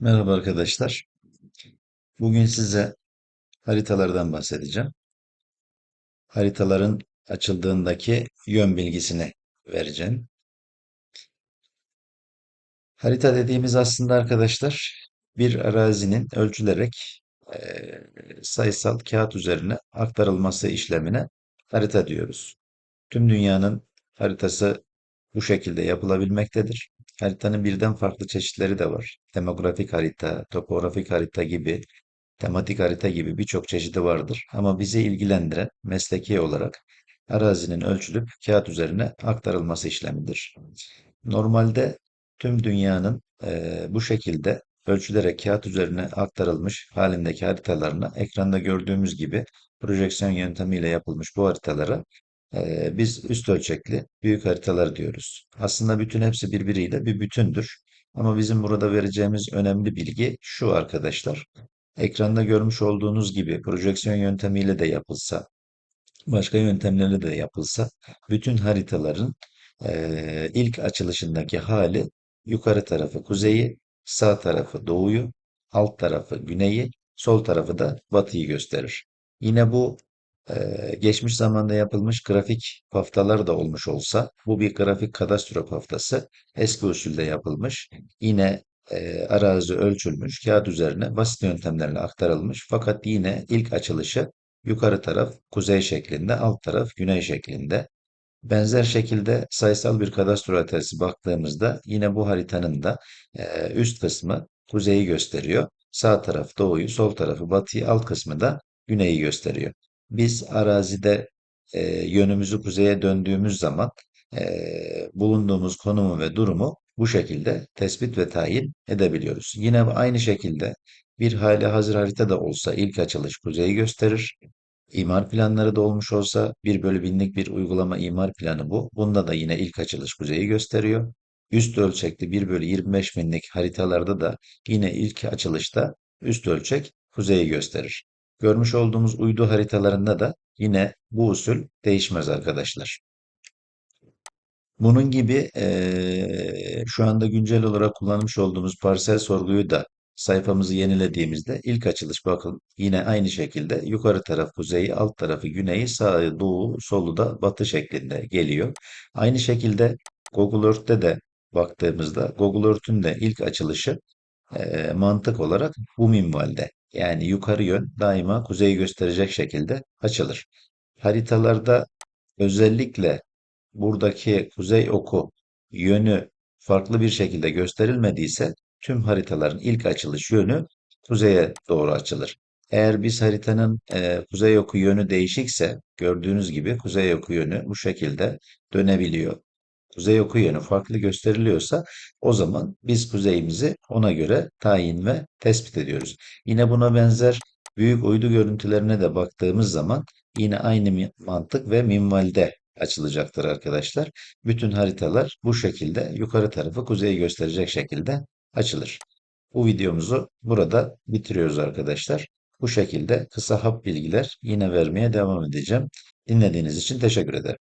Merhaba arkadaşlar. Bugün size haritalardan bahsedeceğim. Haritaların açıldığındaki yön bilgisini vereceğim. Harita dediğimiz aslında arkadaşlar bir arazinin ölçülerek sayısal kağıt üzerine aktarılması işlemine harita diyoruz. Tüm dünyanın haritası bu şekilde yapılabilmektedir. Haritanın birden farklı çeşitleri de var. Demografik harita, topografik harita gibi tematik harita gibi birçok çeşidi vardır. Ama bizi ilgilendiren mesleki olarak arazinin ölçülüp kağıt üzerine aktarılması işlemidir. Normalde tüm dünyanın eee, bu şekilde ölçülerek kağıt üzerine aktarılmış halindeki haritalarına ekranda gördüğümüz gibi projeksiyon yöntemiyle yapılmış bu haritalara biz üst ölçekli büyük haritalar diyoruz. Aslında bütün hepsi birbiriyle bir bütündür. Ama bizim burada vereceğimiz önemli bilgi şu arkadaşlar. Ekranda görmüş olduğunuz gibi projeksiyon yöntemiyle de yapılsa, başka yöntemlerle de yapılsa, bütün haritaların ilk açılışındaki hali yukarı tarafı kuzeyi, sağ tarafı doğuyu, alt tarafı güneyi, sol tarafı da batıyı gösterir. Yine bu geçmiş zamanda yapılmış grafik paftalar da olmuş olsa, bu bir grafik kadastro paftası, eski usulde yapılmış. Yine e, arazi ölçülmüş, kağıt üzerine basit yöntemlerle aktarılmış. Fakat yine ilk açılışı yukarı taraf kuzey şeklinde, alt taraf güney şeklinde. Benzer şekilde sayısal bir kadastro haritası baktığımızda yine bu haritanın da e, üst kısmı kuzeyi gösteriyor. Sağ taraf doğuyu, sol tarafı batıyı, alt kısmı da güneyi gösteriyor. Biz arazide e, yönümüzü kuzeye döndüğümüz zaman e, bulunduğumuz konumu ve durumu bu şekilde tespit ve tayin edebiliyoruz. Yine aynı şekilde bir hali hazır harita da olsa ilk açılış kuzeyi gösterir. İmar planları da olmuş olsa bir bölü binlik bir uygulama imar planı bu. Bunda da yine ilk açılış kuzeyi gösteriyor. Üst ölçekli bir bölü 25 binlik haritalarda da yine ilk açılışta üst ölçek kuzeyi gösterir. Görmüş olduğumuz uydu haritalarında da yine bu usul değişmez arkadaşlar. Bunun gibi eee, şu anda güncel olarak kullanmış olduğumuz parsel sorguyu da sayfamızı yenilediğimizde ilk açılış bakın yine aynı şekilde yukarı taraf kuzeyi, alt tarafı güneyi, sağı doğu, solu da batı şeklinde geliyor. Aynı şekilde Google Earth'te de baktığımızda Google Earth'ün de ilk açılışı eee, mantık olarak bu minvalde. Yani yukarı yön daima kuzeyi gösterecek şekilde açılır. Haritalarda özellikle buradaki kuzey oku yönü farklı bir şekilde gösterilmediyse tüm haritaların ilk açılış yönü kuzeye doğru açılır. Eğer biz haritanın e, kuzey oku yönü değişikse gördüğünüz gibi kuzey oku yönü bu şekilde dönebiliyor. Kuzey oku yönü farklı gösteriliyorsa o zaman biz kuzeyimizi ona göre tayin ve tespit ediyoruz. Yine buna benzer büyük uydu görüntülerine de baktığımız zaman yine aynı mantık ve minvalde açılacaktır arkadaşlar. Bütün haritalar bu şekilde yukarı tarafı kuzeyi gösterecek şekilde açılır. Bu videomuzu burada bitiriyoruz arkadaşlar. Bu şekilde kısa hap bilgiler yine vermeye devam edeceğim. Dinlediğiniz için teşekkür ederim.